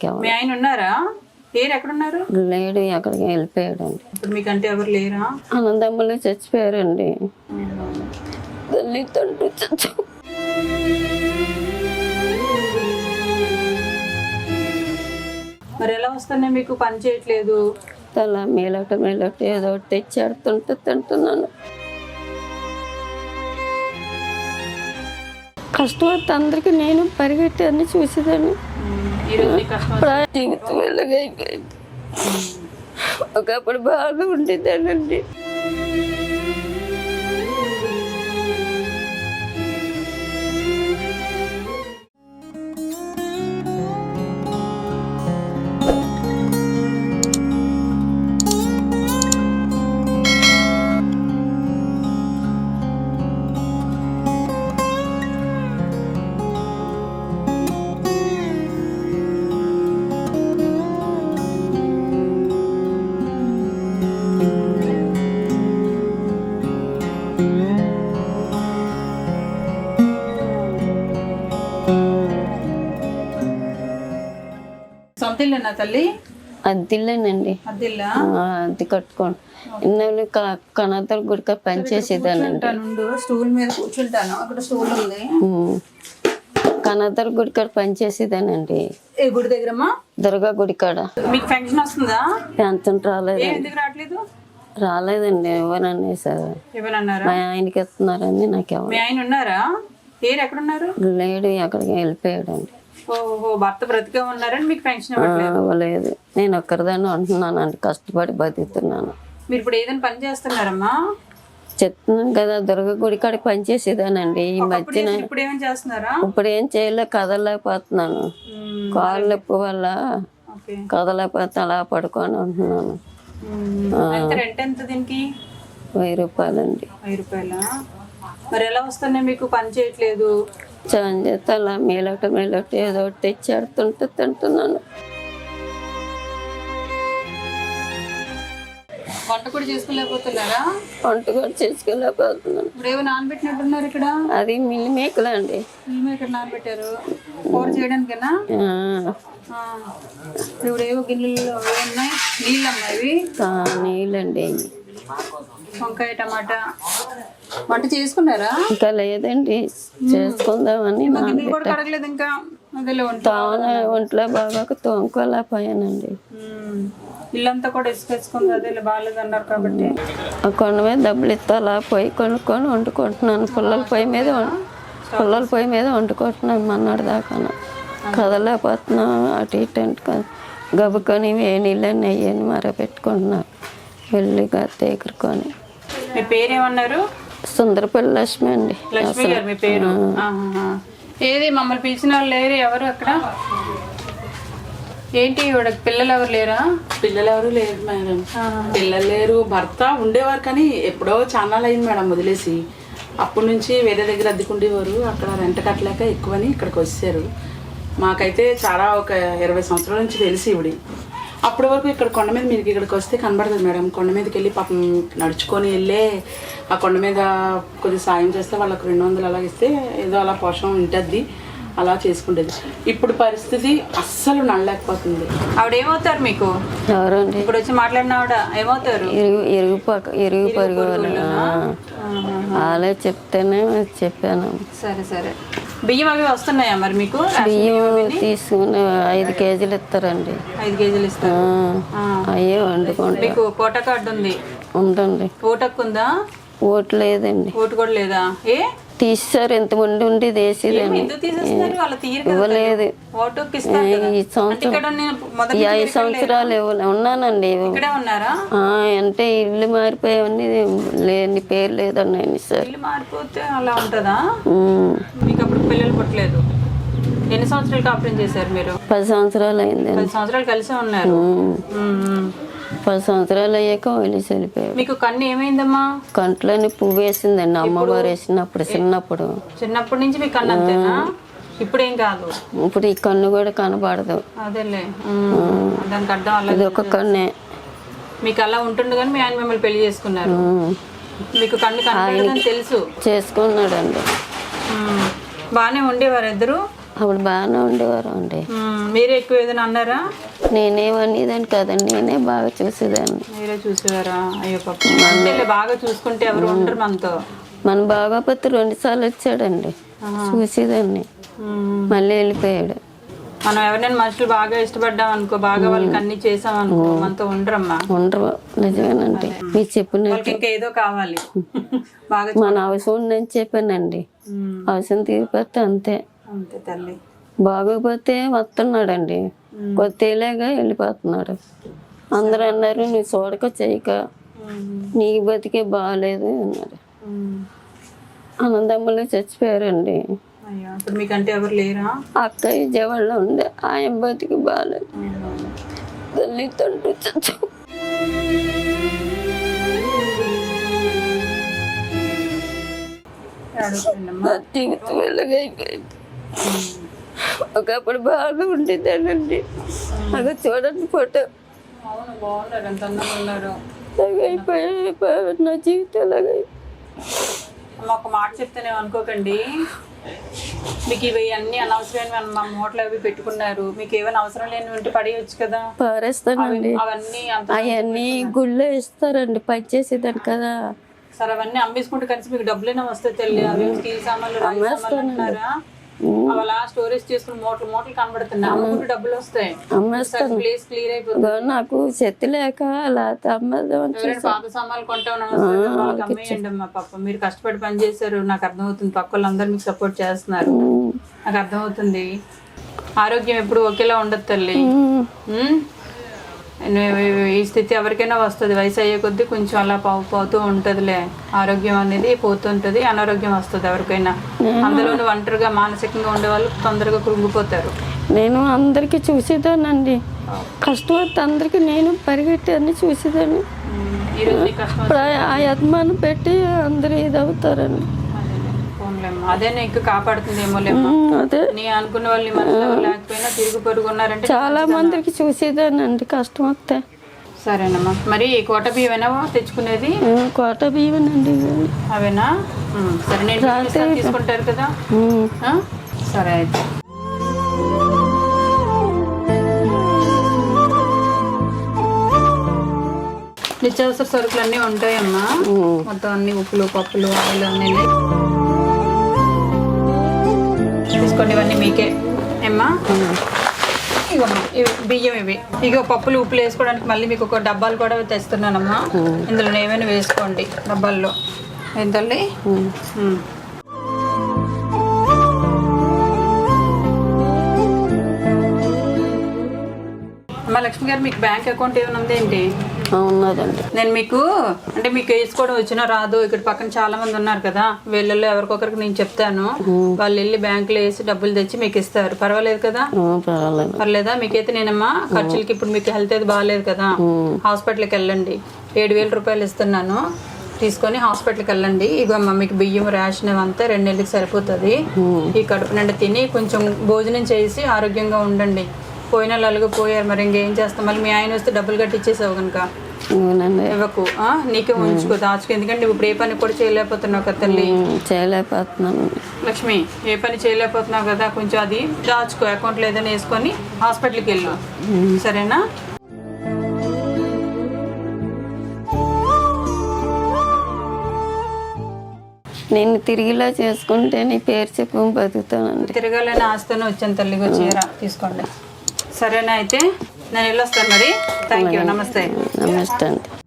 మీ ఆయన ఉన్నారా? లేరు ఎక్కడున్నారు? లేడు ఎక్కడికి వెళ్ళిపోయాడండి ఇప్పుడు మీకంటే ఎవరు లేరా? అన్నదమ్ములు చచ్చిపోయారండి. తల్లిదండ్రులు చచ్చి మరి ఎలా వస్తున్నాయి మీకు? పని చేయట్లేదు. తల మేలట మేలట ఏదో ఒకటి తెచ్చి ఆడుతుంటే తింటున్నాను. కష్టపడితే అందరికి నేను పరిగెట్టి అన్ని చూసేదాన్ని ప్రాజెక్ట్ వెళ్ళగా ఒకప్పుడు బాగా ఉండేదానండి సొంత ఇల్లేనా తల్లి అద్దిల్లేనండి అద్దిల్లా ఆ, అద్దె కట్టుకోండి ఇన్నెళ్ళు కనతల గుడిక పనిచేసేదానండి స్టూల్ మీద కూర్చుంటాను. అక్కడ స్టూల్ ఉంది. కనతల గుడికాడ పనిచేసేదానండి ఏ గుడి దగ్గరమ్మా దుర్గా గుడికాడ మీకు ఫంక్షన్ వస్తుందా? రాలేదండి. ఎందుకు రావట్లేదు? రాలేదండి ఎవరన్నా సార్ ఏమన్నారా మా ఆయనకి ఇస్తున్నారని నాకు ఎవరు మీ ఆయన ఉన్నారా? లేడు ఎక్కడికి వెళ్ళిపోయాడండి. ఓహో భర్త బ్రతికే ఉన్నారని మీకు ఆ, ఇవ్వలేదు నేను ఒక్కరిదాన్ని ఉంటున్నానండి కష్టపడి బతుకుతున్నాను. మీరు ఇప్పుడు ఏదైనా పని చేస్తున్నారమ్మా? చెప్తున్నాను కదా దుర్గ గుడి కాడికి పనిచేసేదానండి ఈ మధ్యన ఇప్పుడు ఏమైనా చేస్తున్నారా? ఇప్పుడు ఏం చేయలేక కదలేకపోతున్నాను. కాళ్ళు నొప్పి వల్ల కదలేకపోతే అలా పడుకొని ఉంటున్నాను. మ్మ్. ఎంత రెంట్ ఎంత దీనికి? వెయ్యి రూపాయలండి. వెయ్యి రూపాయల? మరి ఎలా వస్తున్నాయి మీకు? పని చేయట్లేదు. చాలా చేస్తే అలా మేలట మేలట ఏదో ఒకటి తెచ్చి ఆడుతుంటే తింటున్నాను. వంట కూడా చేసుకోలేకపోతున్నారా? వంట కూడా చేసుకోలేకపోతున్నాను. ఇప్పుడు ఏవో నానబెట్టినట్టున్నారు ఇక్కడ? అది ఏమో నానబెట్టారు. కూర చేయడానికేనా? ఆ, ఆ. ఇప్పుడు ఏవో గిన్నెలు ఉన్నాయి. నీళ్ళు అమ్మా ఇవి. ఆ, నీళ్ళండి. వంకాయ టమాటా. వంట చేసుకున్నారా? ఇంకా లేదండి. చేసుకుందామని కడగలేదు ఇంకా? తాను ఒంట్లో బాగా తోముకోలేకపోయానండి. మ్మ్. ఇల్లంతా కూడా ఇసుకేసుకుంది అదేలే బాగాలేదు అన్నారు కాబట్టి. కొండ మీద డబ్బులు ఇస్తే అలా పొయ్యి కొనుక్కొని వండుకుంటున్నాను. పుల్లల పొయ్యి మీద పుల్లల పొయ్యి మీద వండుకుంటున్నాను మన్నాడు దాకా కదలేకపోతున్నాం అటు ఇటు అంటుకొని గబుకొని ఏ నీళ్ళని అయ్యని మర పెట్టుకుంటున్నాను వెళ్ళిగా ఎగురుకొని మీ పేరేమన్నారు? సుందరపల్లి లక్ష్మి అండి. లక్ష్మి గారు మీ పేరు? ఆహాహా. ఏది మమ్మల్ని పిలిచిన వాళ్ళు లేరు ఎవరు అక్కడ? ఏంటి పిల్లలు ఎవరు లేరా? పిల్లలు ఎవరు లేరు మేడం. పిల్లలు లేరు. భర్త ఉండేవారు కానీ ఎప్పుడో చాలా అయింది మేడం వదిలేసి. అప్పటి నుంచి వేరే దగ్గర అద్దెకుండేవారు. అక్కడ రెంట కట్టలేక ఎక్కువని ఇక్కడికి వచ్చారు మాకైతే చాలా ఒక ఇరవై సంవత్సరాల నుంచి తెలిసి ఇవిడి అప్పటి వరకు ఇక్కడ కొండ మీద మీకు ఇక్కడికి వస్తే కనబడుతుంది మేడం. కొండ మీదకి వెళ్ళి పాపం నడుచుకొని వెళ్ళే ఆ కొండ మీద కొద్ది సాయం చేస్తే వాళ్ళకు రెండు వందలు అలా ఇస్తే ఏదో అలా పోషం ఉంటుంది అలా చేసుకుంటేది. ఇప్పుడు పరిస్థితి అస్సలు నడలేకపోతుంది. ఆవిడ ఏమవుతారు మీకు? ఎవరండి? ఇప్పుడు వచ్చి మాట్లాడిన ఆవిడ ఏమవుతారు? ఇరుగు ఇరుగు పక్క ఇరుగు పరుగు. వాళ్ళే చెప్తేనే చెప్పాను. సరే సరే. బియ్యం అవి వస్తున్నాయా మరి మీకు? బియ్యం తీసుకుని ఐదు కేజీలు ఇస్తారండి. ఐదు కేజీలు ఇస్తారు? అయ్యే వండుకుంటా మీకు కోట కార్డు ఉంది? ఉందండి. ఓటక్కు ఉందా ఓటు లేదండి. ఓటు కూడా లేదా? ఏ? తీసారు ఇంతమంది ఉండి వేసేదండి తీరు కదా ఇవ్వలేదు. ఈ సంవత్సరం ఐదు సంవత్సరాలు ఇవ్వలే. ఉన్నానండి అంటే ఇల్లు మారిపోయావని లేని పేరు లేదన్నాయండి సార్. ఇల్లు మారిపోతే అలా ఉంటుందా? మీకు అప్పుడు పిల్లలు పుట్టలేదు. ఎన్ని సంవత్సరాలు కాపురం చేశారు మీరు? పది సంవత్సరాలు అయిందండి. పది సంవత్సరాలు కలిసే ఉన్నారు. పది సంవత్సరాలు అయ్యాక వెళ్ళి చనిపోయాడు మీకు కన్ను ఏమైందమ్మా? కంట్లోని పువ్వు వేసిందండి అమ్మవారు వేసినప్పుడు చిన్నప్పుడు. చిన్నప్పటి నుంచి మీకు కన్ను అంతేనా? ఇప్పుడేం కాదు. ఇప్పుడు ఈ కన్ను కూడా కనబడదు. అదేలే. దానికి అర్థం ఇది ఒక కన్నే. మీకు అలా ఉంటుండు కానీ మీ ఆయన మిమ్మల్ని పెళ్ళి చేసుకున్నారు. మీకు కన్ను కనపడదని తెలుసు. చేసుకున్నాడండి. బాగానే ఉండేవారు ఇద్దరు? అప్పుడు బాగానే ఉండేవారు అండి. మీరే ఎక్కువ ఏదైనా అన్నారా? నేనేమనేదాన్ని కదండి నేనే బాగా చూసేదాన్ని. మీరే చూసేవారా? అయ్యో పాప. బాగా చూసుకుంటే ఎవరు ఉండరు మనతో. మన బాగోపోతే రెండు సార్లు వచ్చాడండి చూసేదాన్ని. మళ్ళీ వెళ్ళిపోయాడు. మనం ఎవరినైనా మనుషులు బాగా ఇష్టపడ్డాం అనుకో బాగా వాళ్ళకి అన్ని చేసాం అనుకో మనతో ఉండరమ్మా. ఉండరు నిజమేనండి. మీరు చెప్పినట్టు. ఇంకా ఏదో కావాలి. బాగా మన అవసరం ఉందని చెప్పానండి. అవసరం తీరిపోతే అంతే. అంతే తల్లి. బాగోపోతే వస్తున్నాడండి. కొత్తేలాగా వెళ్ళిపోతున్నాడు. అందరూ అన్నారు నువ్వు చూడక చేయక నీకు బతికే బాగాలేదు అన్నారు. అన్నదమ్ములు చచ్చిపోయారండి. ఇప్పుడు మీకంటే ఎవరు లేరా? అక్క విజయవాడలో ఉండే. ఆయన బతికి బాగాలేదు తల్లి తండ్రి చచ్చు నా జీవితం వెలుగైపోయింది ఒకప్పుడు బాగా ఉండేదానండి అక్కడ చూడండి ఫోటో. నా జీవితం ఒక మాట చెప్తేనే అనుకోకండి. మీకు ఇవి అన్ని అనవసరమైన మా మూటలు అవి పెట్టుకున్నారు. మీకు ఏమైనా అవసరం లేని ఉంటే పడేయచ్చు కదా. పారేస్తానండి. అవన్నీ అవన్నీ గుళ్ళో ఇస్తారండి పని చేసేదాన్ని కదా. సరే అవన్నీ అమ్మేసుకుంటే కలిసి మీకు డబ్బులైనా వస్తాయి తెల్లి అవి స్టీల్ సామాన్లు అంటున్నారా? అలా స్టోరేజ్ చేసుకుని మూటలు మూటలు కనబడుతున్నాయి. అమ్ముకుంటే డబ్బులు వస్తాయి. అమ్మేస్తాను. ప్లేస్ క్లియర్ అయిపోతుంది. నాకు శక్తి లేక అలా అమ్మేద్దాం పాత సామాన్లు అమ్మేయండి అమ్మా పాప. మీరు కష్టపడి పని చేశారు నాకు అర్థమవుతుంది. పక్క వాళ్ళందరూ మీకు సపోర్ట్ చేస్తున్నారు. నాకు అర్థమవుతుంది. ఆరోగ్యం ఎప్పుడు ఒకేలా ఉండదు తల్లి. ఈ స్థితి ఎవరికైనా వస్తుంది. వయసు అయ్యే కొద్దీ కొంచెం అలా పావు పోతూ ఉంటుందిలే. ఆరోగ్యం అనేది పోతుంటుంది అనారోగ్యం వస్తుంది ఎవరికైనా. అందులో నువ్వు ఒంటరిగా మానసికంగా ఉండే వాళ్ళు తొందరగా కృంగిపోతారు. నేను అందరికీ చూసేదానండి కష్టం వస్తే అందరికీ నేను పరిగెట్టి అన్ని చూసేదాన్ని. ఆ- యజమాని పెట్టి అందరూ పోన్లేమ్మా. అదే నీకు ఉమ్, అదే. నీ అనుకున్న వాళ్ళు లేకపోయినా తిరుగు చాలా మందికి చూసేదానండి కష్టం వస్తే. సరేనమ్మా. మరి కోట బియ్యమేనా తెచ్చుకునేది? కోట బియ్యనండి అవేనా? సరే నేను తీసుకుంటారు కదా? సరే అయితే. నిత్యావసర సరుకులు అన్నీ ఉంటాయమ్మా మొత్తం అన్ని ఉప్పులు పప్పులు ఆయిల్ అన్నీ తీసుకోండి ఇవన్నీ మీకే. ఏమ్మా? ఇవి బియ్యం ఇవి. ఇగో పప్పులు ఉప్పులు వేసుకోవడానికి మళ్ళీ మీకు ఒక డబ్బాలు కూడా తెస్తున్నానమ్మా. ఇందులో ఏమైనా వేసుకోండి డబ్బాల్లో. ఉమ్. అమ్మా లక్ష్మి గారు మీకు బ్యాంక్ అకౌంట్ ఏమైనా ఉంది ఏంటి ఉన్నదండి. నేను మీకు అంటే మీకు వేసుకోవడం వచ్చినా రాదు. ఇక్కడ పక్కన చాలా మంది ఉన్నారు కదా. వీళ్ళల్లో ఎవరికొకరికి నేను చెప్తాను. వాళ్ళు వెళ్ళి బ్యాంకులో వేసి డబ్బులు తెచ్చి మీకు ఇస్తారు. పర్వాలేదు కదా? పర్లేదా? మీకైతే నేనమ్మా ఖర్చులకి ఇప్పుడు మీకు హెల్త్ అయితే బాగాలేదు కదా. హాస్పిటల్కి వెళ్ళండి. ఏడు వేల రూపాయలు ఇస్తున్నాను. తీసుకొని హాస్పిటల్కి వెళ్ళండి. ఇగో అమ్మ మీకు బియ్యం రేషన్ అంతా రెండు నెలలకి సరిపోతుంది ఈ కడుపు నిండా తిని కొంచెం భోజనం చేసి ఆరోగ్యంగా ఉండండి. పోయిన వాళ్ళు పోయారు. మరి ఇంకేం చేస్తాం? మళ్ళీ మీ ఆయన వస్తే డబ్బులు కట్టి ఇచ్చేసావు కనుక అవునండి. ఇవ్వకు? నీకే ఉంచుకో దాచుకో. ఎందుకంటే నువ్వు ఇప్పుడు ఏ పని కూడా చేయలేకపోతున్నావు కదా తల్లి. చేయలేకపోతున్నాను. లక్ష్మి ఏ పని చేయలేకపోతున్నావు కదా కొంచెం అది దాచుకో. అకౌంట్లో ఏదైనా వేసుకొని హాస్పిటల్కి వెళ్ళు. సరేనా? నేను తిరిగిలా చేసుకుంటే నీ పేరు చెప్పుకొని బతుకుతానండి. తిరగాలని ఆస్తోనే వచ్చాను తల్లిగా చీర. తీసుకోండి. సరేనా అయితే? నేను వెళ్ళొస్తాను మరి. థ్యాంక్ యూ నమస్తే. నమస్తే అండి.